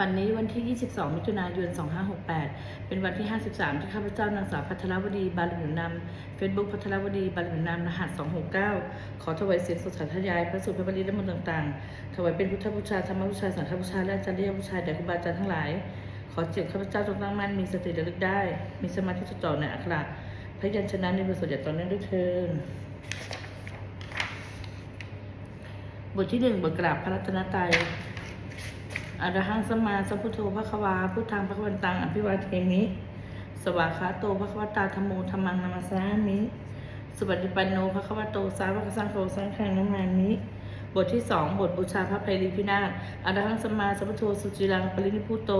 วันนี้วันที่ 22 มิถุนายน 2568 เป็นวันที่ 53 ที่ข้าพเจ้านางสาวพัทรวดี บาลหนุนนำเฟซบุ๊กพัทรวดี บาลหนุนนำรหัส 269 ขอถวายเสียงสดสาธยาย พระสุภาพบริและมนต์ต่างๆ ถวายเป็นพุทธบูชา ธรรมบูชา สังฆบูชา และอาจารย์บูชาแด่ครูบาอาจารย์ทั้งหลาย ขอเจิตข้าพเจ้าจงตั้งมั่น มีสติระลึกได้ มีสมาธิจดจ่อในอักขระพยัญชนะในบทสวดอย่างตอเนื่องด้วยเทินบทที่หนึ่งบทกราบพระรัตนตรัย อรหังสมมาสัพพุทโธพระควาพุทธังพระควันตังอภิวาเทมิ สวากขาโตพระควตาธรรมโมธรรมังนามาสามิสุปฏิปันโนพระควโตสาวกสังโฆสังฆังนามามิบทที่สองบทบูชาพระภัยรีพินาศอรหังสมมาสัพพุทโธสุจิรังปรินิพุโต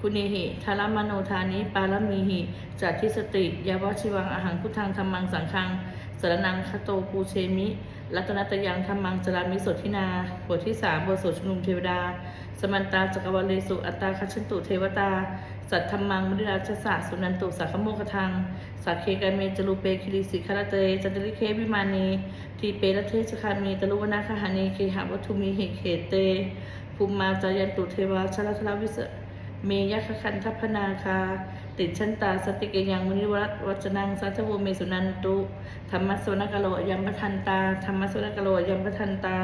คุณนิหิทารมโนทานิปารมีหิจัตทิสติ ยาวชิวังอาหังพุทธังธรรมังสังฆัง สารนังคโตปูเชมิ รัตนตยังธรรมังจรามิสดทินา บทที่สามบทสวดชุมนุมเทวดา สมันตาจักรวาเลสุอัตตาคัจฉันตุเทวตา สัทธรรมังมริราชสะสุนันตุสักขโมคทังสักเคกาเมจรูเปคิริสิคารเตจันตริเควิมานีทีเปรเทชคามีตลุวนาคหานีเคหะวัตุมีเหเขเตภูมิมาจายันตุเทวาชลทลวิส เมยคคันทัพนาคา ติดชันตาสติเกยังมุนิวัตวัจนังสัทธวเมสุนันตุธรรมสวนกโลยัมปทันตาธรรมสวนกโลยัมปทันตา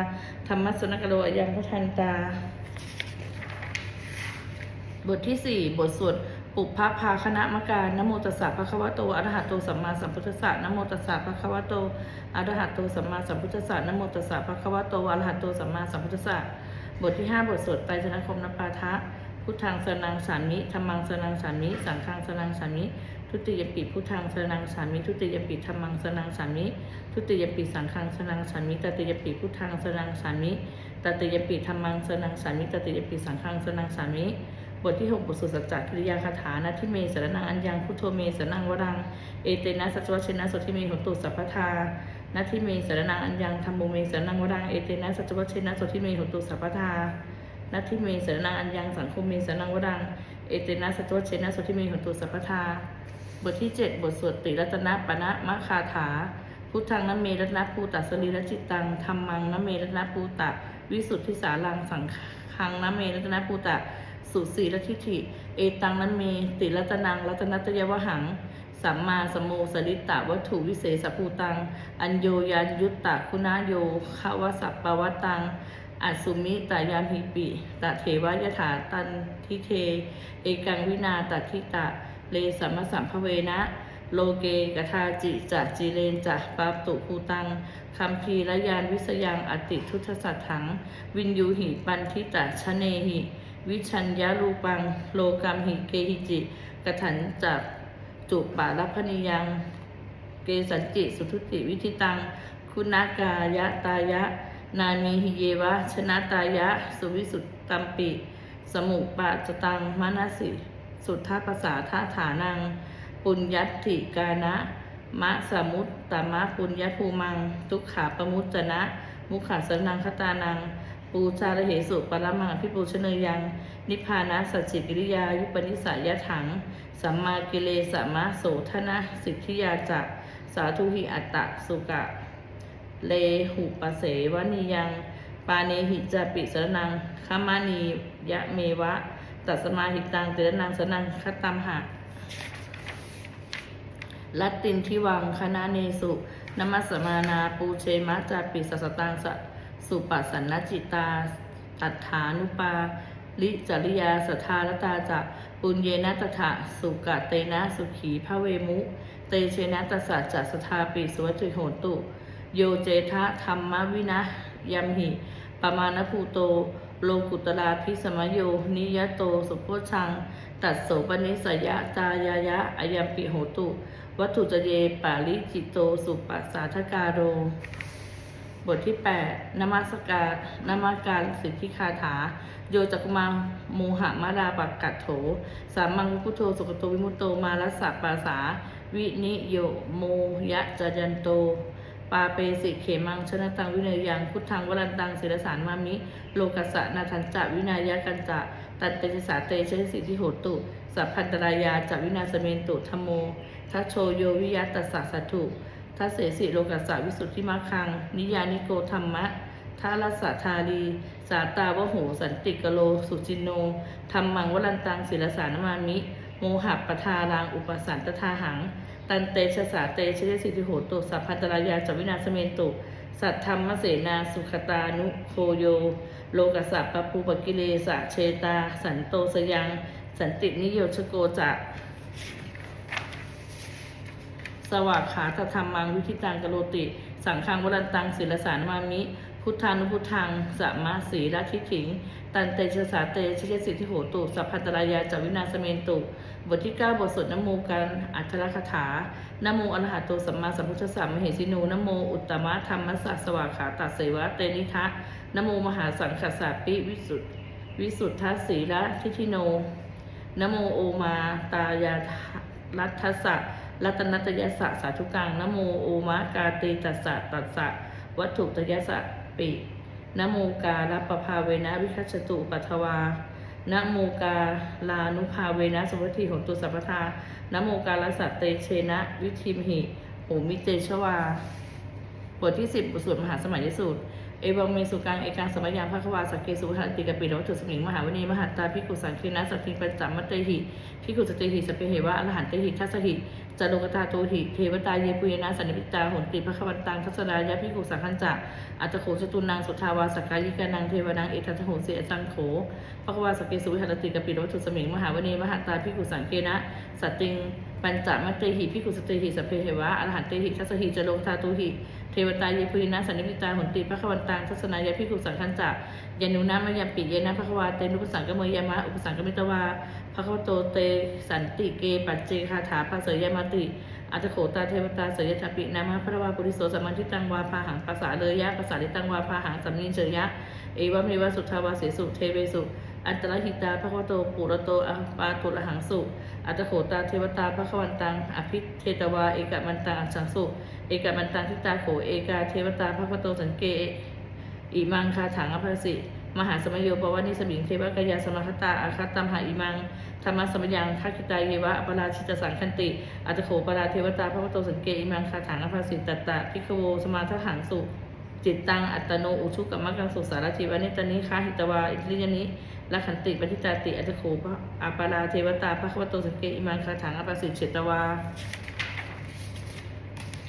ธรรมสวนกโลยัมปทันตา บทที่สี่บทสวดปุพพพาคณะมการนโมตัสสะภะคะวะโตอะระหะโตสัมมาสัมพุทธัสสะนโมตัสสะภะคะวะโตอะระหะโตสัมมาสัมพุทธัสสะนโมตัสสะภะคะวะโตอะระหะโตสัมมาสัมพุทธัสสะบทที่ห้าบทสวดไตรชนะคมนปาทะ พุทธังสนังสามิธรรมังสนังสามิสังฆังสนังสามิทุติยปิพุทธังสนังสามิทุติยปิธรรมังสนังสามิทุติยปิสังฆังสนังสามิตติยปิพุทธังสนังสามิตติยปิธรรมังสนังสามิตติยปิสังฆังสนังสามิบทที่หกบทสุสัจจกิริยาคาถานะที่เมสรนังอัญญังพุทโธเมสรนังวรัง เอเตนะสัจวัชนะสุทิเมหุตุสัพพทานาทิเมสรนังอัญญังธรรมโมเมสรนังวรัง เอเตนะสัจวัชนะสุทิเมหุตุสัพพทา นัตถิเมสนังอัญญังสังคมเมสนังวรัง เอเตนะสัตวเชนะสุทิเมหุตุสัพพทา บทที่ 7 บทสวดติรัตนะปณะมะคาถา พุทธังนัเมรัตนภูตัสรีรจิตตังธรรมังนัเมรัตนภูตะ วิสุทธิสารังสังฆังนัเมรัตนภูตะ สุสีรทิฏฐิ เอตังนัเม ติรัตนังรัตนัตยวหังสัมมาสมโมสริตะวัตถุวิเศษภูตัง อัญโยยานยุตตะคุณาโยขวสัปปวัตตัง อัสสุมิตายานหิปิตะเทวายถาตันทิเท เอกังวินาตัทิตะ เลสัมมสัมภเวนะ โลเกกทาจิจะจีเลนจะปาตุภูตังคัมภีระยานวิสยังอติทุทสัตถัง วินยูหิปันทิตะชะเนหิ วิชัญญารูปัง โลกัมหิเกหิจิกถันจักจุปาลพนิยัง เกสันจิสุทุติวิธิตัง คุณากายะตายะ นามีหิเยวะ ชนะตายะ สุวิสุตตัมปิ สมุปะจตังมนาสิ สุทธาภาษาท่าฐานัง ปุญญัติกานะ มะสมุตตมะปุญญภูมัง ทุกขาปมุจจนะ มุขาสนังคตานัง ปูชาระเหสุปรมังพิปูชเนยัง นิพพานะสัจจิกิริยา ยุปนิสัยยะถัง สัมมากิเลสมะโสทนะ สิทธิยาจักสาธุหิอัตตะสุกะ เลหุปเสวนียังปาเนหิจาปิสรนังคามานียะเมวะ ตัสมาหิตังเตระนังสนังคตัมหะลัตตินทิวังคณะเนสุนมัสมานาปูเชมะจาปิสสตังสสุปัสสันนจิตา ตัฏฐานุปาลิจริยาสทารตาจะปุญเยนะตถะสุกะเตนะสุขีพระเวมุ เตเชนะตสัจจะสทาปิสวัติโหตุ โยเจทะธรรมวินะยัมหิปมาณภูโต โลกุตราพิสมโย นิยโตสุโพชัง ตัดโสปนิสยะตายายะอายัมปิโหตุ วัตถุจเยปาลิจิตโต สุปัสสาทกาโร บทที่ 8นมัสการนมัสการสิทธิคาถา โยจักมาโมหะมาราปักกัตโถ สามังพุทโธสุกโตวิมุตโตมารัสสะปาสา วินิโยโมยะจยันโต ปาเปสิเขมังชนะตังวิเนยยังพุทธังวรันตังศิรสารมามิ โลกัสสะนาทันจะวินายะกันจะตันเตชะสาเตชะสิทธิโหตุ สัพพันตรายาจะวินาสเมนตุธโมทัชโชโยวิยัตตสสะสัตถุทัเสสิโลกัสสะวิสุทธิมาคัง นิยานิโกธรรมะทารัสสะธาลีสาตาวโหสันติกโล สุจินโนธรรมังวรันตังศิลสานมามิ โมหะปทารังอุปสันตทาหัง ตันเตชะสาเตชะสิทธิโหตุสัพพันตรายาจวินาสเมนตุสัทธรรมเสนาสุขตานุโคโย โลกสสะปะปูปกิเลสะเชตา สันโตสยัง สันตินิโยชโกจะสวากขาตธรรมังวิธิตังกโลติ สังฆังวรันตังศิลสารมามิ พุทธานุพุทธังสัมมาสีราทิถิง ตันเตชะสาเตชะสิทธิโหตุ สัพพันตรายาจวินาสเมนตุ บทที่ 9 บทสวดนโมกันอัตถคถานโมอรหัตโตสัมมาสัมพุทธัสสะมเหสีนูนโมอุตตมะธรรมสสะสวากขาตัดเสวะเตนิทะนโมมหาสังคัสสะปิวิสุทธวิสุทธัสสีละทิทิโน นโมโอมาตายารัตสะรัตนัตยสะสาธุกังนโมโอมากาเตตัสสะตัสสะวัตถุตยสะปิ นโมกาลปภาเวนะวิคัสตุปัทวานโมกาลานุภาเวนะสมวัติของตุสัพพทานโมกาลสัตเตเชนะวิธิมหิโหมิเตชวา บทที่สิบบทสวดมหาสมัยยสูตร เอวังเมสุกังเอกังสมัยยามพระควาสักเกสุหันติกปิโรถุสมิงมหาวณีมหัตตาพิกุสังคีนะสักทิงปัญจมัตเตหิพิกุสเตหิสเปเหวะอรหันเตหิทัสสหิจารุกตาโตหิเทวตาเยปุยนะสันนิปิตาหนติพระควันตังทัสสรายะพิกุสังคันจะอัตโขจตุนังสุทาวาสกายิกานังเทวนังเอตัทโหเสอจังโขพระควาสักเกสุหันติกปิโรถุสมิงมหาวณีมหัตตาพิกุสังเคนะสัตติงปัญจมัตเตหิพิกุสเตหิสเปเหวะอรหันเตหิทัสหิจารุกตาโตหิ วตาเยปุรินะสันนิพิตาหนติพระควันตังทัศนายะพิคุสังคันจะยานุนามยามปิเยนะพระควาเตนุปสังกเมยามะอุปสังกมิตวาพระควโตเตสันติเกปัจเจคาถาภาเสยามติอัตโขตาเทวตาเสยยถปินามะพระวาปุริโสสัมมันทิตังวาพาหังภาษาเลยะภาษาลิตังวาพาหังสัมนิเจยะเอวะเมวะสุทธาวาเสสุเทเวสุ อันตรหิตาพระควโตปุระโตอัปาตุระหังสุอัตโขตาเทวตาพระควันตังอภิเทตวาเอกมันตังอัจฉสุเอกมันตังทิตาโขเอกาเทวตาพระควโตสังเกอิมังคาถังอภัสสิมหาสมโยปวานิสมิงเทวกายาสมคตาอาคาตัมหาอิมังธรรมสมยังทักขิตาเยวะอปราชิตสังคันติ อัตโขปราเทวตาพระวโตสังเกอิมังคาถังอภัสสิตตตะพิกโวสมาทหังสุจิตตังอัตโนอุชุกัมมะกังสุสารทิวานิตานิคาหิตวาอิทริยนิ ละขันติปฏิตาติอัตโขปะอาปาราเทวตาพระควโตสังเกอิมังคาถังอภสิเฉตวา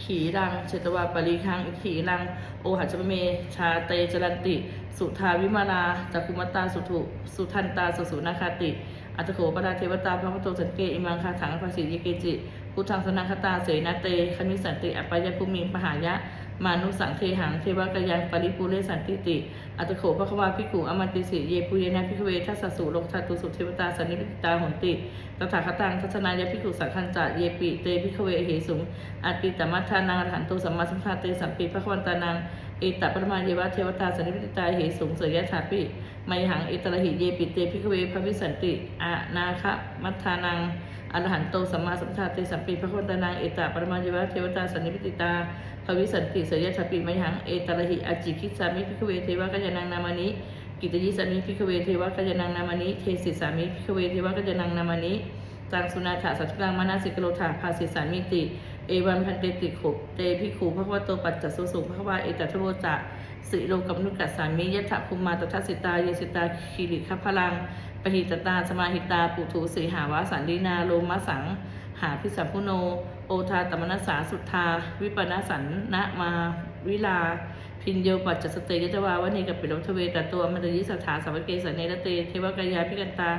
ขีรังเชตวาปรีคังอิขีรัง โอหัจจเม ชาเตจรันติ สุทาวิมาลาจักุมตตาสุถุสุทันตาสุสุนาคาติอัตถโขปราเทวตาพระพุทโตสันเกอิมังคาถังภาษียเกจิพุทธังสนังคตาเสนาเตคณิสันติอปายภูมิงปหายะ มานุสังเทหังเทวกยังปริปุเรสันติติ อัตโขภควาภิกุอมันติสิเยปุเยนะภิกเวทัสสุโลกทัตตุสุเทวตาสันนิปิตาหนติตถาคตังทัศนายภิกุสังคันจะเยปิเตภิกเวเหสุงอาติตมัทานังอรหันตุสัมมาสัมพุทธาเตสัมปีพระควันตานังเอตตปรมาเยวะเทวตาสันนิปิตาเหสุงเสยยะถาปิไมหังเอตระหิเยปิเตภิกเวพระวิสันติอานาคะมัทานัง อรหันโตสัมมาสัมพุทธาเตสัมปีพระโคตานังเอตตาปรมายวะเทวตาสันนิพิติตาภวิสันติเสยยะถปิมหังเอตระหิอจิคิสามิพิกเวเทวกัจจนังนามานิกิตยิสามิพิกเวเทวกัจจนังนามานิเทสิสามิพิกเวเทวกัจจนังนามานิจังสุนาถาสัจจุกังมานาสิกโลถาภาสิสามิติ เอวันพันเตติขุเตพิคูพระวโตปัจจสุสุพระวาเอตทุโรจะสิโลกัมนุกัสสามิยะถะภูมาตทัสสิตาเยสิตาคีริคพลัง หิตตาสมาหิตาปุถุสีหาวาสันลีนาโลมะสัง หาพิสัมพุโน โอทาตมนัสสาสุทธา วิปนาสันนะมาวิลา พินโยปัจจสเตยจวาวนีกับปิโลทเวตตัวมันตยิสถาสาวเกสเนรเต เทวกายาพิกันตา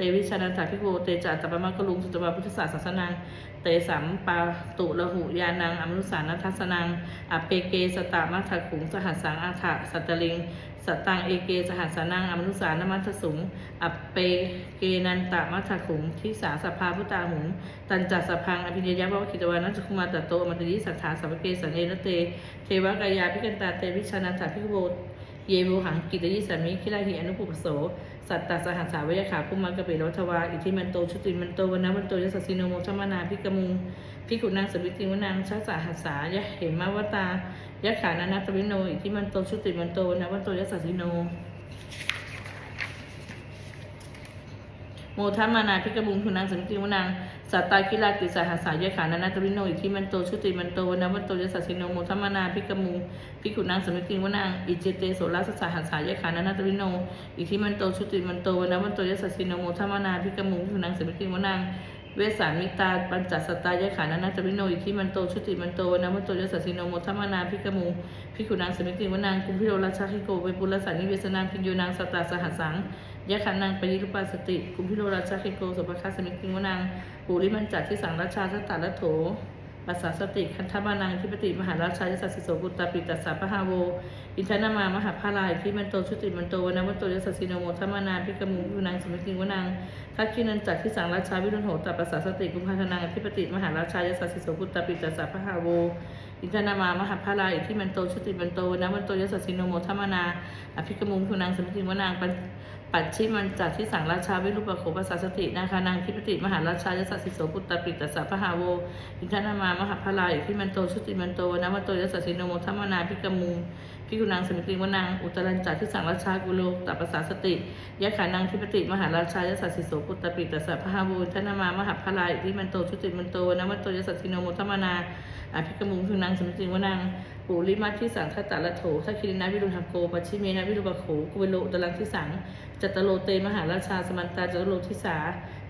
เตวิชานันถาพิโกเตจัตตปมะกลุงสุตวาพุทธศาสสนัง เตสัมปาตุละหุยานังอมนุสานัทสนังอเปเกสตามัทขุงสหัสสังอาถะสัตตลิงสตังเอเกสหัสสนังอมนุสานมัทสุงอเปเกนันตามัทขุงทิสาสภาพุตาหุง ตันจัสสพังอภิญญาภวคิตวานัจคุมาตโตอมตยิสัทธาสัพเกสันเนรเต เทวกายาพิกันตาเตวิชานันถาพิโบ เยโวหังกิตยิสามิคิลาหิอนุปุปโส สัตตสหัสสาวยขาภูมังกะเปรทวา อิทิมันโต ชุติมันโตวันนวันโตยสสสิโนโมชมานาพิกมุงพิกุนังสวิติวนังชาสหัสสายะเหมาวตายะขานานาตวิโน อิทิมันโต ชุติมันโตวันนวันโตยสสสิโนโมทัมมานาพิกบุงทุนังสังติวนัง สัตตาคิลาติสหัสายขานานาตวิโนอิทิมันโตชุติมันโตวนาวันโตยสัสสิโนโมทัมนาพิกมุงพิกุนางสมิติวนางอิเจเตโสราสสหัสายขานานาตวิโนอิทิมันโตชุติมันโตวนาวันโตยสัสสิโนโมทัมนาพิกมุงพิกุนางสมิติวนางเวสามิตาปัญจสตตายขานานาจวิโนอิทิมันโตชุติมันโตวนาวันโตยสัสสิโนโมทัมนาพิกมุพิกุนางสมิติวนางกุมพิโรราชาคิโกเวปุลสันนิเวสนางพิญโยนางสตตาสหัสัง ยะขันนางปยิรุปาสติกุมพิโรราชาคิโกสุปคาสมิติวนางปูริมันจัดที่สังราชาทัตตาละโถปัสสาสติคันธมานังทิปติมหาราชายสัสสิโสกุตตาปิตัสสะพะฮาโวอินทนามามหาพาลายที่มันโตชุติมันโตวนาวันโตยสัสสิโนโมทัมมานาพิกมุยุนางสมิติวนางทักขินันจัดที่สังราชาวิรุณโหตัปัสสาสติกุมภาธนางทิปติมหาราชายสัสสิโสกุตตาปิตัสสะพะฮาโวอินทนามามหาพาลายที่มันโตชุติมันโตวนาวันโตยสัสสิโนโมทัมานาอภิกมุยุนางสมิติวนาง ปัจฉิมันจัดที่สังราชาวิรุปโขปัสสาสตินาคานางทิปติมหาราชา ยสัสสิโสปุตตปิตตสสะพะหาโวอินทนามามหาพลายที่มันโตชุติมันโตวนามันโตยสัสสิโนโมทัมนาพิกมูพิกุนางสมิติวนางอุตรันจัดที่สังราชากุโลตัปปสสาสติยะขานางทิปติมหาราชา ยสัสสิโสปุตตปิตตสสะพะหาโวอินทนามามหาพลายที่มันโตชุติมันโตวนามันโตยสัสสิโนโมทัมนา อภิกมุพิกุนางสมิติวนางปูริมาที่สังคตะละโถทักคิรินาวิรุณหโกปัชิเมนาวิรุปโขกุเวโลตรังที่สังจัตโลเตมหาราชาสมันตาจัตโลทิสา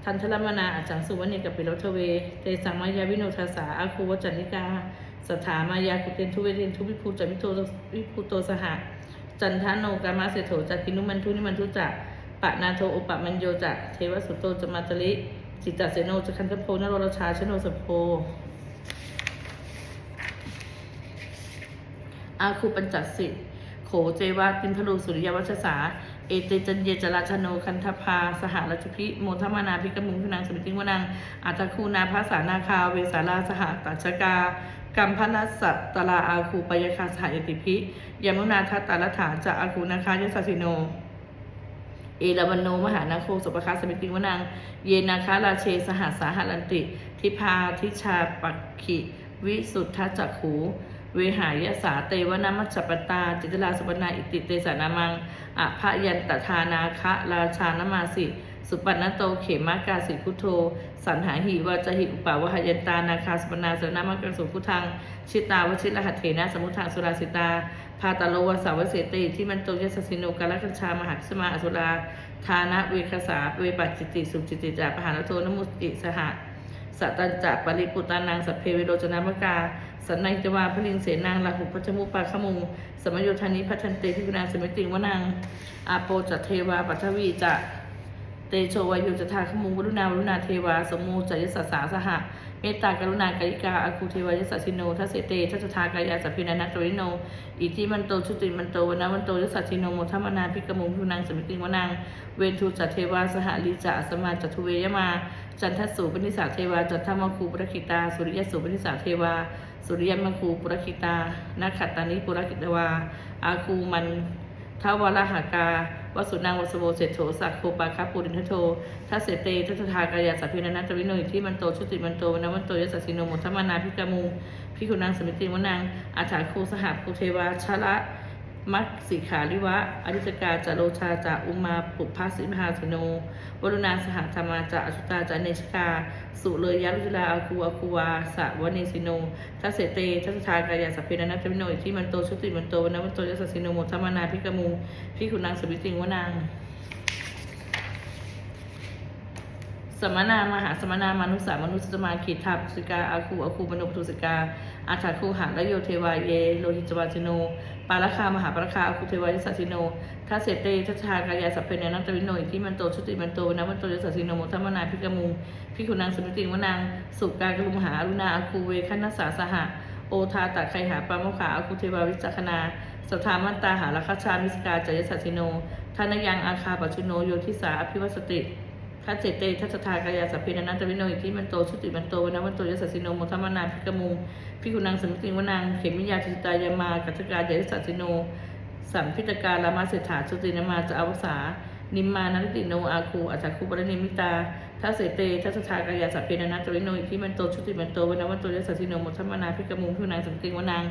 ทันทรมนาอาจังสุวรรณีกับปิโรทเว เตสังมายาวิโนทาสาอาคูวจันนิกาสถามายาคุเตนทุเวเทนทุวิภูจันวิโตวิภูโตสหะจันทานโนกามาเสโถจักกินุมันทุนิมันทุจักปะนาโทอุปะมันโยจักเทวสุโตจมาตลิจิตตเสโนจคันทโพนโรรชาชโนสโพ อาคูปัญจสิทธิ์โขเจวาตินทรูสุริยวัชสา เอเตจันเยจราชโนคันธพาสหรัชพิโมทมานาพิกมุงพนางสมิติวนังอัตคูนาภาษานาคา เวสาราสหตัชกากัมพนัสสัตตลาอาคูปยคาสหายติพิยมุนาทัตตาลฐานจะอาคูนาคายสัสิโน เอราวันโนมหานาโคสุปคาสมิติวนัง เยนาคาราเชสหัสสาหรันติ ทิพาทิชาปักขิ วิสุทธจักขู เวหายสาเตวนามัจปตา จิตลาสุปนาอิติเตสานามังอภยันตทานาคะราชานมาสิ สุปันโตเขมากาสิพุทโธสันหาหิวาจหิอุปาวหยันตานาคาสปนาสนามังกังสุพุทัง ชิตาวชิรหัตเถนะสมุทังสุราสิตาพาตาโลวสาวเสติที่มันโตยสสสิโนกาลกัญชามหาสมาอสุรา ทานะเวคสาเวปัจจิติสุจิติจาปหานโทนมุติสหะ สัตันจะปริปุตานังสัพเพเวโรจนามกา สันนัยจวาพลิงเสนางลาหุพัชมุปาขมุง สมโยธานิพัชันเตพิกุณาสมิติงวนางอาโปจัตเทวาปัทวีจะเตโชวายุจทาขมุงวรุณาวรุณาเทวาสมูจยสัสสาสหะ เมตตากรุณากายิกาอาคูเทวายสัสิโนทัสเสเตทัสทากายาสัพพินานัตริโน อิทิมันโตชุติมันโตวนาวันโตยสัสิโนโมทัมมนาพิกมุงพินังสมิติวนังเวนทูจัตเทวาสหลีจะสมาจัตุเวยมา จันทสูปนิสาเทวาจันทมคูปุรคิตา สุริยสูปนิสาเทวา สุริยมังคูปุรคิตานาขัตตานิปุรคิตวาอาคูมันทวรหากา วสุนางวสโวเศรษโถสักโคปาคาปูรินทโททัสเสเตทัสทากายาสัพพินันตวิโนอิที่มันโตชุติมันโตวนวันโตยสัสิโนมุทัมมานาพิกามูพิคุนางสมิติวนังอาถาโคสหภูเทวาชละ มัคสิขาริวะอธิจกาจาโลชาจาอุมาปุพพสิมหาสิโนวรุณาสหธรรมาจาอชุตาจาเนชกา สุเลยยะลุจลาอาคูอาคูวาสะวเนสิโนทัสเสเตทัสทากายาสัพเพนันทวิโนอิที่มันโตชุติมันโตวันนวันโตยสัสสิโนโมทัมมานาพิกมูพิคุณางสมิติงวนางสมนามหาสมนามนุสามนุสสมาขีทัพสิกาอาคูอาคูมนุปตุสิกา อาถาคูหาและโยเทวาเย โลหิตวาจิโน ปาลคามหาปาลคาอาคูเทวายสัสสิโนทัสเสเตทัสทากายาสัพเพเนนันตวิโนอิที่มันโตชุติมันโตนะมันโตยสัสสิโนโมทัมนาพิกามูพิคุณางสมิติงวนางสุกากรุมหาอรุณาอคูเวคันนัสสาสหะโอทาตักไคหาปามขาอคูเทวาวิจักขณาสถามันตาหาราคชามิสกาจยสัสสิโนทานยังอาคาปัจจุโนโยทิสาอภิวัสติ ทัจเจเตทัจทากายาสัพเพนันตวิโนอิทิมันโตชุติมันโตวันนวันโตยสัสสิโนโมทัมมานาพิกมุงพิกุนังสมิติงวนางเขมิยาจิตายามากัจจกาเดสัสสิโนสัมพิตการามาเศรษฐาชุตินามาจะอวสานิมมานติโนอาคูอัจฉคูปรณิมิตาทัสเสเตทัสทากายาสัพเพนันตวิโนอิทิมันโตชุติมันโตวันนวันโตยสัสสิโนโมทัมมานาพิกมุงพิกุนังสมิติงวนาง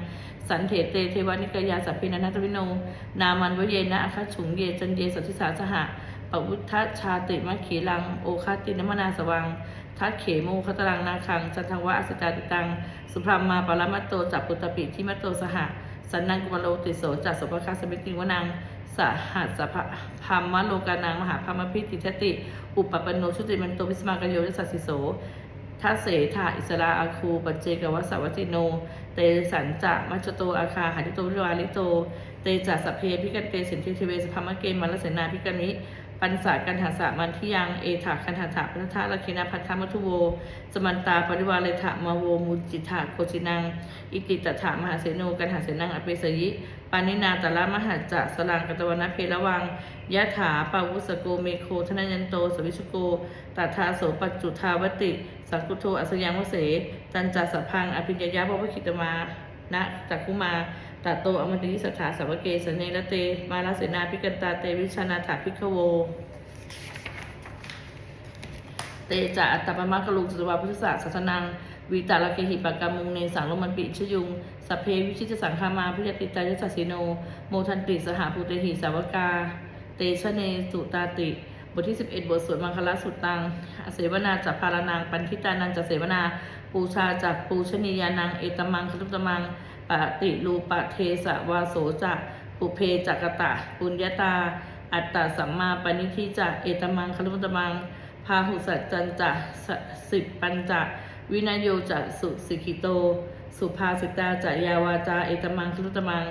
สันเถเตเทวานิกายาสัพเพนันตวิโน นามันวเยนะอาคาฉุงเยจันเยสัทธิสาสหะ ปวุทธชาติมัคขีลัง โอคาตินมนาสวัง ทัดเขมูคตรังนาคัง จันทวะอสจาติตัง สุพรามมาปรมัตโตจับปุตตปิทิมัตโตสหะ สันนังกุมารโลติโสจัสสปคาสมิติวนังสหัสสะพามมะโลกานังมหาพามพิติทติ อุปปปนโนชุติมันโตวิสมากโยนิสัสสิโสทัเสถาอิสราอาคูปัจเจกวัสวัติโน เตสันจะมัจโตอาคาหาริโตวิวาลิโต เตจัสสพเพพิกันเตสินทิเทเวสพามะเกมัลเสนาพิกันิ ปันสากันหาสามันทิยังเอถาคันหาถาพันธะลคินาพัทธมัทุโว สมันตาปริวาเลถะมาโวมุจิถาโคจินัง อิติตถามหาเสโนกันหาเสนังอเปสยิ ปานินาตละมหาจะสลังกตวนะเพระวังยะถาปาวุสโกเมโคธนยันโตสวิชโกตัทาโสปัจจุทาวติ สังกุโทอัสยังวเสจันจัสสพังอภิญญายะภวคิตมานะจักคุมา ตัตโตอมติสัทธาสาวเกสเนรเต มาลาเสนาพิกันตาเตวิชนาถาพิกโว เตจะอัตตปมะกลุสุตวาพุทธศาสสนังวีตาลเกหิปกามุงเนสังลมันปิชยุงสพเพวิชิตสังคามาพิยติตายสัสสิโน โมทันติสหภูเตหิสาวกา เตชะเนสุตาติ บทที่ 11 บทสวดมังคลสุตตังเสวนาจักพารนางปันทิตานังจักเสวนา ปูชาจักปูชนียานัง เอตมังคลุตมัง ปฏิรูปะเทสะวาโสจักปุเพจักตะปุญญาตา อัตตสัมมาปณิทิจักเอตมังคลุตมังพาหุสัจจันจะสิบปัญจะวินยโยจะสุสิกิโต สุภาสิตาจะยาวาจาเอตมังคลุตมัง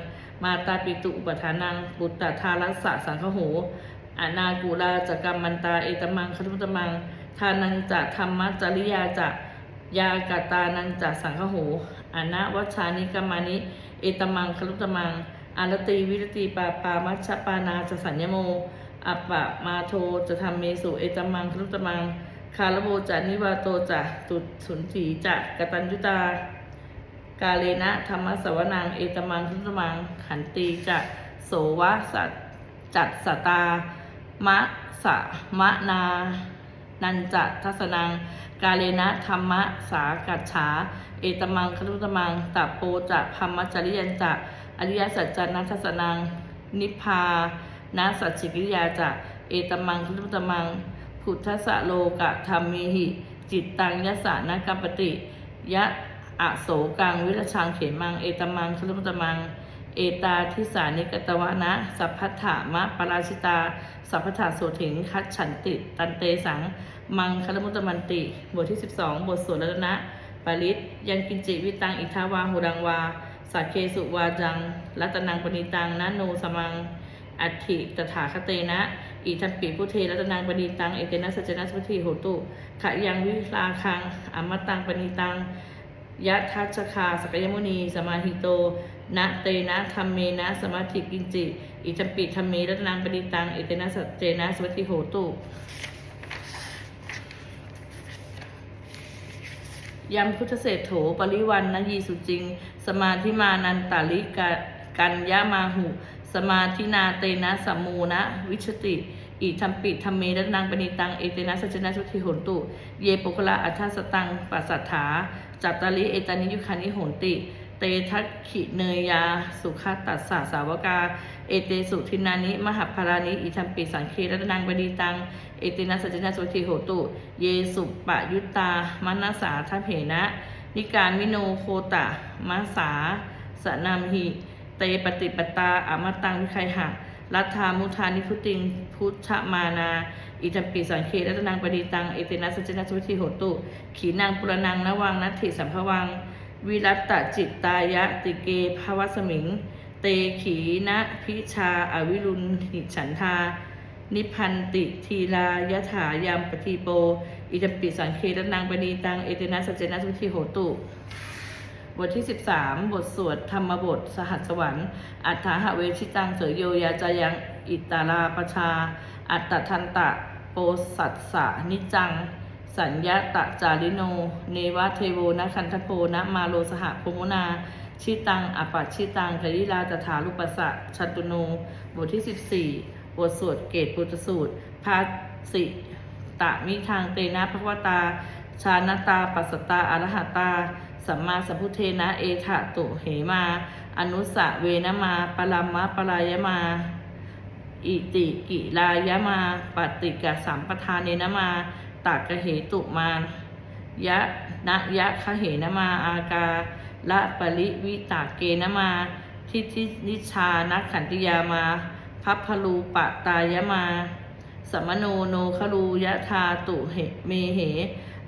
มาตาปิตุอุปทานังบุตตทารัสสะสังคโหอนากูลาจกรรมมันตาเอตมังคลุตมังทานันจะธรรมจริยาจะยากตานันจะสังคโห อนาวัชานิกรรมานิ เอตมังคลุตมัง อารตีวิรตีปาปามัชปานาจะสัญญโม อัปปะมาโทจะทำเมสุเอตมังครุตมัง คาลโบจะนิวาโตจะตุสุนถีจะกตัญยุตา กาเลนะธรรมสวนังเอตมังครุตมัง ขันตีจะโสวะสัจจัตสตามะสะมะนา นันจะทัสนัง กาเลนะธรรมะสากัจฉา เอตมังครุตมังตัปโปจะพัมมจริยันจะอริยสัจจานัทัสนัง นิพพานาสัจจิกิริยาจะเอตมังครุตมังพุทธสะโลกะธรรมิหิ จิตตังยะสานกัปปติ ยะอโสกังวิรชังเขมัง เอตมังครุตมัง เอตาทิสานิกตวะนะ สัพพัทธามะปราชิตา สัพพทาโสถิงคัดฉันติ ตันเตสัง มังคลมุตตมันติ บทที่ 12 บทสวดรัตนะปาริตยังกินจิวิตังอิทาวาหุรังวาสัเคสุวาจัง รัตนังปณิตังนะโนสมัง อัติตถาคเตนะ อิทัมปิพุเทรัตนังปณิตัง เอเตนะสัจจนะสุทธิโหตุขะยังวิลาคังอมตังปณิตังยะทัชคาสกยมุนี สมาหิโต นะเตนะธรรมเมนะ สมาธิกินจิ อิทัมปิธรรมเมรัตนังปณิตังเอเตนะสัจเจนะสุทธิโหตุยัมพุทธเศรษโถปริวันนยีสุจริง สมาธิมานันตาลิกากัญญามาหุ สมาธินาเตนะสัมมูนะ วิชติ อิทัมปิธรรมเมรนังปณิตังเอเตนะสัจจนะสุทิโหนตุ เยปุคละอัฏฐสตังปัสสัทธาจัตตาลิเอตานิยุคานิโหนติ เตทัคขิเนยยา สุขตัสสะสาวกา เอเตสุทินานิ มหาภารานิ อิทัมปิสังเครตนังปณิตัง เอเตนะสัจจนะสุทธิโหตุ เยสุปะยุตตามนัสสาทัพเพนะ นิการมิโนโคตะมัสาสนามหิ เตปฏิปตาอมตังวิไคหะรัฐามุทานิพุติงพุทธมานา อิจัมปิสังเครัตนังปฏิตัง เอเตนะสัจจนะสุทธิโหตุ ขีนางปุรนังนวังนัตถิสัมภวัง วิรัตตจิตตายะติเกภวสมิง เตขีนะพิชาอวิรุณหิฉันทา นิพันติทีลายถายามปฏิโป อิจมปิสังเครนังปณีตัง เอเตนะสัจเจนะสุทธิโหตุ บทที่ 13 บทสวดธรรมบท สหัสวรรค์ อัฏฐาหเวชิตังเสยโยยาจายังอิตตาลาปชา อัตตทันตะโปสัสสะนิจัง สัญญาตะจาริโน เนวะเทโวนะคันทโพนะมาโลสหโพมุนา ชิตังอปัชชิตังกริลาตถาลุปสะชันตุโน บทที่ 14 บทสวดเกตปุตสูตรภาสิตะมิทางเตนะภควตา ชานตาปัสตาอรหัตา สัมมาสัมพุเทนะเอถะตุเหมา อนุสะเวนะมาปรัมมะปรายมาอิติกิลายมาปฏิกะสัมปทานเนนะมา ตากะเหตุมายะนะยะคะเหนมาอากาละปริวิตาเกนมาทิทินิชานักขันติยามา พัพพลูปะตายมา สมโนโนคลูยะธาตุเหเมเห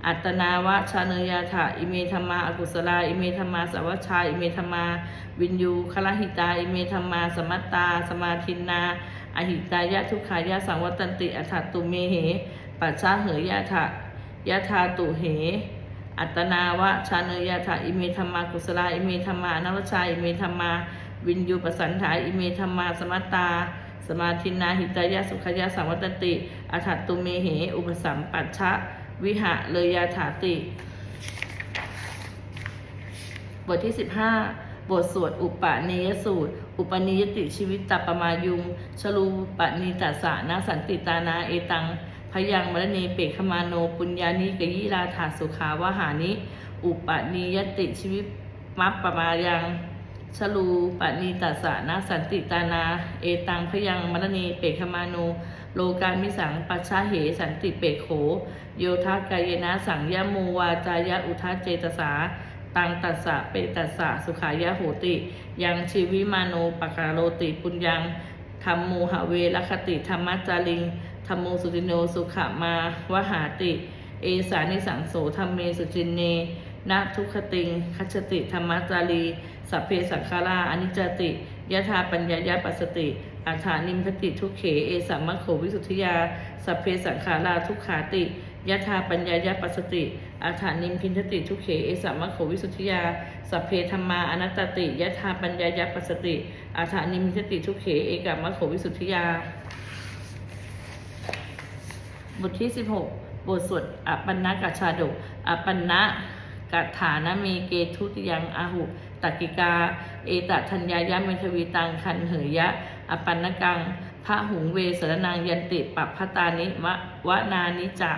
อัตนาวะชาเนยาถาอิเมธรรมาอกุศลาอิเมธรรมาสวัชาอิเมธรรมาวินยูคลหิตาอิเมธรรมาสมัตตา สมาทินนา อหิตายะทุกขายะสังวัตันติอัฏฐตุเมเห ปัจฉาเหยยะถะยะธาตุเห อัตนาวะชาเนยาถาอิเมธรรมากุศลาอิเมธรรมานวชาอิเมธรรมาวินยูปสันถาอิเมธรรมาสมัตตา สมาทินาหิตายะสุขยะสังวัตติ อัฏฐตุเมเห อุปสัมปัชชะวิหะเลยาถาติ บทที่ 15 บทสวดอุปนิยสูตร อุปนิยติชีวิตตปมายุงชลูปนิตัสสะนาสันติตานาเอตัง พยังมรณีเปกขมาโนปุญญานิกยิราถาสุขาวหานิ อุปนิยติชีวิตมัปปมายังชลูปนิตัสสะนาสันติตานา เอตังพยังมรณีเปกขมาโนโลกามิสังปัชชาเหสันติเปกโข โยทากายนะสังยะมูวาจายะอุทาเจตสา ตังตัสสะเปตัสสะสุขายะโหติ ยังชีวิมาโนปกาโรติปุญญังธรรมโมหเวรคติธรรมจาริง รรมโมสุติโนสุขมาวหาติ เอสานิสังโสธรรมเมสุจินเนนะทุกขติง คัจติธรรมจารีสัพเพสังขาราอนิจจติยะธาปัญญายะปัสสติอัฏฐานิมพติทุกเข เอสัมมโขวิสุทธิยา สัพเพสังขาราทุกขาติยะธาปัญญายะปัสสติอัฏฐานิมพินทติทุกเข เอสัมมโขวิสุทธิยา สัพเพธรรมาอนัตติยะธาปัญญายะปัสสติอัฏฐานิมพินทติทุกเข เอกัมมโขวิสุทธิยา บทที่ 16 บทสวดอปันนกัจชาดกอปันนะกัฏฐานะเมเกทุติยังอาหุตักกิกา เอตทัญญายะเมทวีตังคันเหยยะ อปันนกังพระหุงเวสรนังยันติปัปพตานิวะวนานิจะ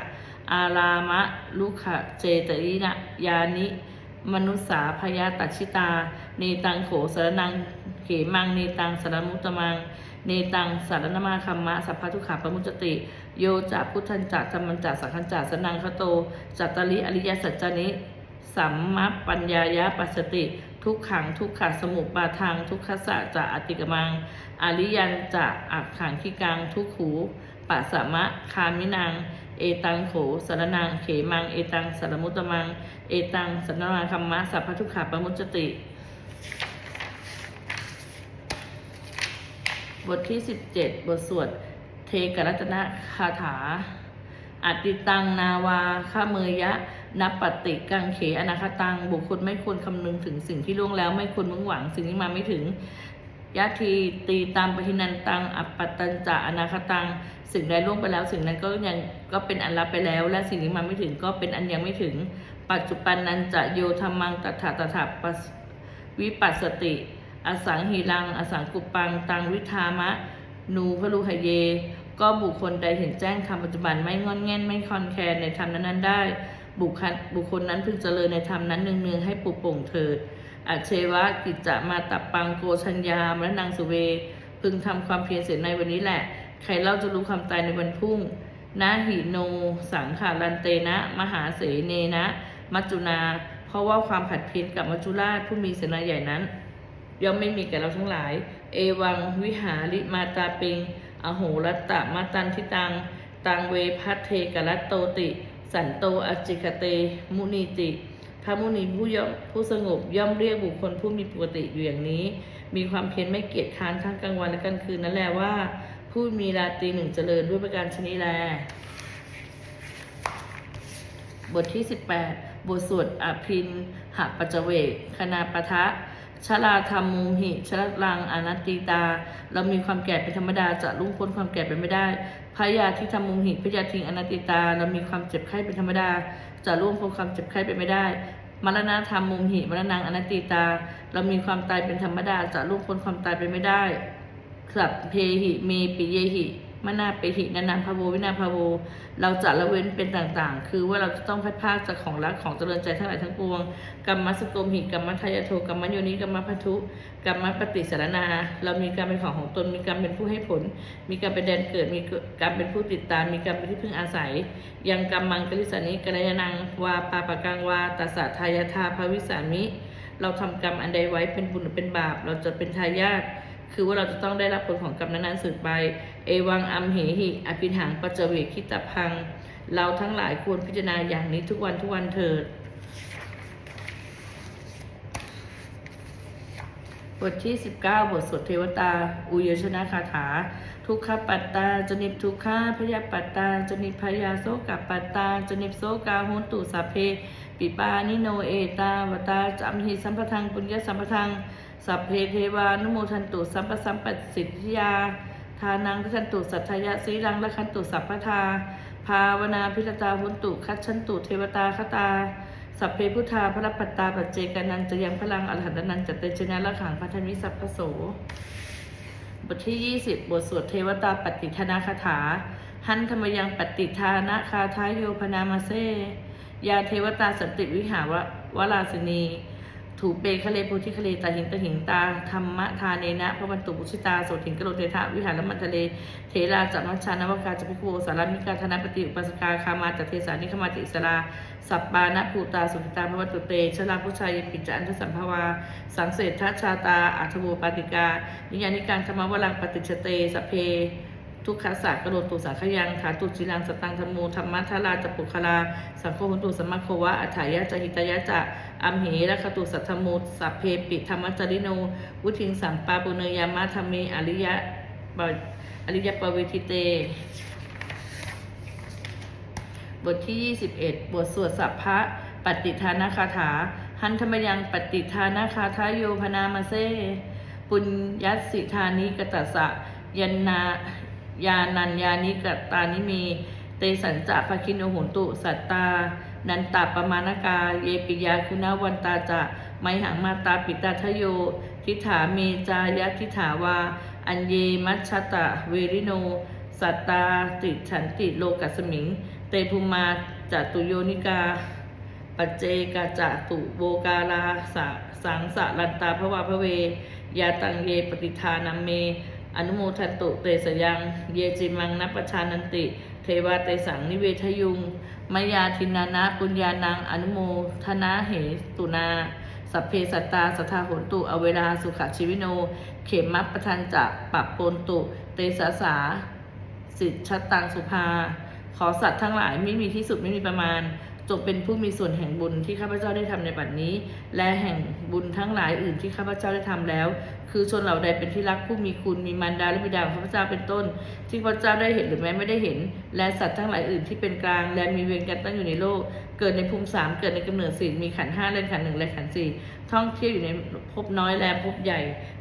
อารามะลุขะเจตรินะยานิ มนุษสาพยาตัชิตา เนตังโขสรนังเขมัง เนตังสารมุตมัง เนตังสารนมาคัมมะสัพพะทุขาปมุจติ โยจะพุทธันจะธรรมันจะสังฆันจะสนังคโต จัตตริอริยสัจจานิ สัมมปัญญายะปัสสติ ทุกขังทุกขะสมุปบาทังทุกขสะจะอติกมัง อริยันจะอักขังขีกังทุกขูปัสมะคามินังเอตังโขสารนังเขมัง เอตังสารมุตตมัง เอตังสันนาคัมมะสัพพทุกขาปมุจติ บทที่ 17 บทสวด ทกรัตนคาถาอติตังนาวาข้าเมยะนับปฏิกังเขอนาคตัง บุคคลไม่ควรคำนึงถึงสิ่งที่ล่วงแล้วไม่ควรมุ่งหวังสิ่งที่มาไม่ถึงยะทีตีตามปหินันตัง อัปปตัญจะอนาคตัง สิ่งใดล่วงไปแล้ว สิ่งนั้นก็ยังก็เป็นอันรับไปแล้ว และสิ่งที่มาไม่ถึงก็เป็นอันยังไม่ถึง ปัจจุบันนันจะโยธรรมังตถาตถาปวิปัสสติ อสังหิรัง อสังกุปัง ตังวิธามะ นูพลุหเย ก็บุคคลใดเห็นแจ้งธรรมปัจจุบันไม่งอนแง่นไม่คอนแคลนในธรรมนั้นๆได้ บุคคลบุคคลนั้นพึงเจริญในธรรมนั้นเนืองๆให้ปลุกปลงเถิดอัจเชวะกิจจะมาตับปังโกชัญญามและนางสุเว พึงทำความเพียรเสียในวันนี้แหละ ใครเล่าจะรู้ความตายในวันพรุ่งนาหิโน สังขารันเตนะ มหาเสเนนะ มัจจุนา เพราะว่าความผัดเพี้ยนกับมัจจุราชผู้มีเสนาใหญ่นั้น ย่อมไม่มีแก่เราทั้งหลาย เอวังวิหาริมาตาเปง อโหรัตตะมาตันทิตัง ตังเวพัทเทกรัตโตติ สันโตอจิกเต มุนีติพระมุนีผู้ย่อมผู้สงบย่อมเรียกบุคคลผู้มีปกติอยู่อย่างนี้ มีความเพียรไม่เกียจค้านทั้งกลางวันและกลางคืนนั่นแหละว่า ผู้มีราตรีหนึ่งเจริญด้วยประการชนิดแล บทที่ 18 บทสวดอภินหปัจเจเวกคณาปะทะ ชลาธรรมูหิชลลังอนัตติตา เรามีความแก่เป็นธรรมดาจะลุ่งพ้นความแก่ไปไม่ได้พยาธิธรรมูหิพยาธิอนัตติตา เรามีความเจ็บไข้เป็นธรรมดาจะล่วงพ้นความเจ็บไข้ไปไม่ได้มรณะธรรมมุมหิมรณังอนัตติตา เรามีความตายเป็นธรรมดาจะล่วงพ้นความตายไปไม่ได้สัพเพหิเมปิเยหิ มนาเปหินานังพาโววินาพาโว เราจะละเว้นเป็นต่างๆ คือว่าเราจะต้องพัดพากจากของรักของเจริญใจทั้งหลายทั้งปวงกรรมสโกมหิกรรมทายโทกรรมโยนิกรรมพันธุกรรมปฏิสารนา เรามีกรรมเป็นของของตน มีกรรมเป็นผู้ให้ผล มีกรรมเป็นแดนเกิด มีกรรมเป็นผู้ติดตาม มีกรรมเป็นที่พึ่งอาศัย ยังกรรมังกลิสานิกรยานังวาปาปะกังวาตัสสะทายาทาภวิสามิ เราทำกรรมอันใดไว้เป็นบุญหรือเป็นบาป เราจะเป็นทายาท คือว่าเราจะต้องได้รับผลของกรรมนั้นๆสืบไป เอวังอัมเหหิ อภิหังปัจเจเวคิตพัง เราทั้งหลายควรพิจารณาอย่างนี้ทุกวันทุกวันเถิด บทที่ 19 บทสวดเทวตา อุยชนะคาถา ทุกขปัตตา จนิปทุกขาพยาปัตตา จนิปพยาโสกปัตตา จนิปโสกาหุนตุสัพเพ ปิปานิโนเอตาวตาจัมหิสัมปทังปุญญสัมปทัง สัพเพเทวานุโมทันตุสัมปสัมปสิทธิยา ทานังทันตุสัทธยะสีรังละคันตุสัพพทา ภาวนาพิรตาหุนตุคัจฉันตุเทวตาคตา สัพเพพุทธาพระปัตตาปัจเจกานันจะยังพลังอรหันตนันจัตเตชนะละขังพันธมิสัพพโส บทที่ 20 บทสวดเทวตาปฏิทนาคาถา หันธรรมยังปฏิทานะคาทายโยพนามาเซยาเทวตาสันติวิหาววราสินี ถูเปคะเลโพธิคะเลตาหิงตาหิงตาธรรมะทาเนนะพระวันตุบุชิตาโสถิงกโรเทธาวิหารมันทะเล เทราจัตมัชชานวกาจพิโกสารามิกาธนปฏิอุปสกาคามาจัตเทสานิคมาติอิสราสัปปานะภูตาสุขิตาพระวัตุเตชลาพุชัยปิจจันทสัมภวา สังเสททัชชาตาอัทโวปาติกานิยานิการธรรมวรังปฏิชเตสเพ ทุกขศาสตร์กระโดดตุสังขยังฐานตุจิรังสตังธรรมูธรรมะทาราจปุคลา สังโฆหุนตุสมัคโควะอัฏฐายะจหิตยะจะอัมเหระคตุสัทธมูสัพเพปิธรรมจริโน วุทิงสัมปาปุเนยามะธรรมีอริยะปะอริยปเวทิเต บทที่ 21 บทสวดสัพพะปฏิทานาคาถา หันธรรมยังปฏิทานาคาทายโยพนามาเซ ปุญญสสิธานิกตัสสะยันนา ยานัญญานิกตานิมีเตสัญจะภคินโนโหุนตุสัตตา นันตาปมานกา เยปิยาคุณาวันตาจะไมหังมาตาปิตาทโย ทิฐาเมจายะทิฐาวา อัญเยมัชชตะเวริโน สัตตาติฉันติโลกัสมิง เตภูมาจตุโยนิกา ปัจเจกาจะตุโบกาลาสสังสะลันตาพระวาพระเวยาตังเยปฏิทานัมเม อนุโมทันตุเตสยัง เยจิมังนัปชานันติ เทวาเตสังนิเวทยุง มยาทินานะปุญญานัง อนุโมทนาเหตุนา สัพเพสัตตาสัทธาหนตุ อเวลาสุขชีวิโน เขมมัปปทันจะปับปนตุ เตสาสา สิทธชตังสุภา ขอสัตว์ทั้งหลายไม่มีที่สุดไม่มีประมาณ จงเป็นผู้มีส่วนแห่งบุญที่ข้าพเจ้าได้ทำในบัดนี้ และแห่งบุญทั้งหลายอื่นที่ข้าพเจ้าได้ทำแล้ว คือชนเหล่าใดเป็นที่รักผู้มีคุณมีมารดาและบิดาของข้าพเจ้าเป็นต้น ที่ข้าพเจ้าได้เห็นหรือแม้ไม่ได้เห็น และสัตว์ทั้งหลายอื่นที่เป็นกลาง และมีเวรกันตั้งอยู่ในโลก เกิดในภูมิสามเกิดในกำเนิดสี่มีขันห้าและขันหนึ่งและขันสี่ท่องเที่ยวอยู่ในภพน้อยและภพใหญ่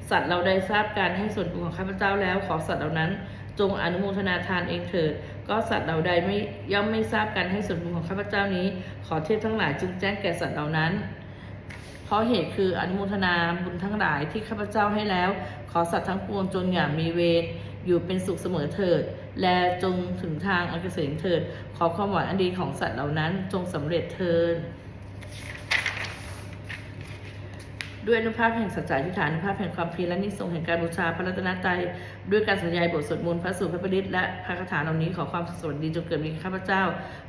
สัตว์เราได้ทราบการให้ส่วนบุญของข้าพเจ้าแล้วขอสัตว์เหล่านั้น จงอนุโมทนาทานเองเถิด ก็สัตว์เหล่าใดไม่ย่อมไม่ทราบการให้ส่วนบุญของข้าพเจ้านี้ ขอเทพทั้งหลายจึงแจ้งแก่สัตว์เหล่านั้น เพราะเหตุคืออนุโมทนาบุญทั้งหลายที่ข้าพเจ้าให้แล้ว ขอสัตว์ทั้งปวงจงอย่ามีเวรอยู่เป็นสุขเสมอเถิด และจงถึงทางอันเกษมเถิด ขอความหวังอันดีของสัตว์เหล่านั้นจงสำเร็จเถิดด้วยอนุภาพแห่งสัจจะอธิษฐานอนุภาพแห่งความเพียรและนิสงส์แห่งการบูชาพระรัตนตรัย ด้วยการสัญญายบทสวดมนต์พระสูตรพระประดิษฐ์และพระคาถาเหล่านี้ขอความสวัสดีจงเกิดมีข้าพเจ้า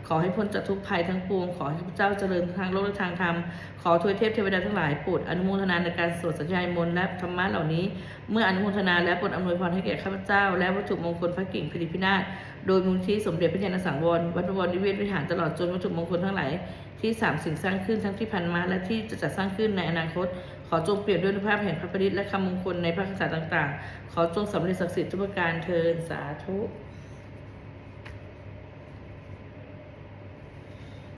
ขอให้พ้นจากทุกภัยทั้งปวง ขอให้ข้าพเจ้าเจริญทางโลกและทางธรรม ขอทวยเทพเทวดาทั้งหลายโปรดอนุโมทนาในการสวดสัญญามนต์และธรรมะเหล่านี้ เมื่ออนุโมทนาและโปรดอำนวยพรให้แก่ข้าพเจ้า และวัตถุมงคลพระกิ่งพิริพินาศโดยมูลที่สมเด็จพระยาณสังวรวัดบวรนิเวศวิหารตลอดจนวัตถุมงคลทั้งหลายที่สามสิ่งสร้างขึ้นทั้งที่พันมาและที่จะจัดสร้างขึ้นในอนาคต อจงเปลี่ยนด้วยอนุภาพแห่งพระประดิษฐ์และคำมงคลในพระคาถาต่าง ๆ ขอจงสำเร็จศักดิ์สิทธิ์ทุกประการเทินสาธุ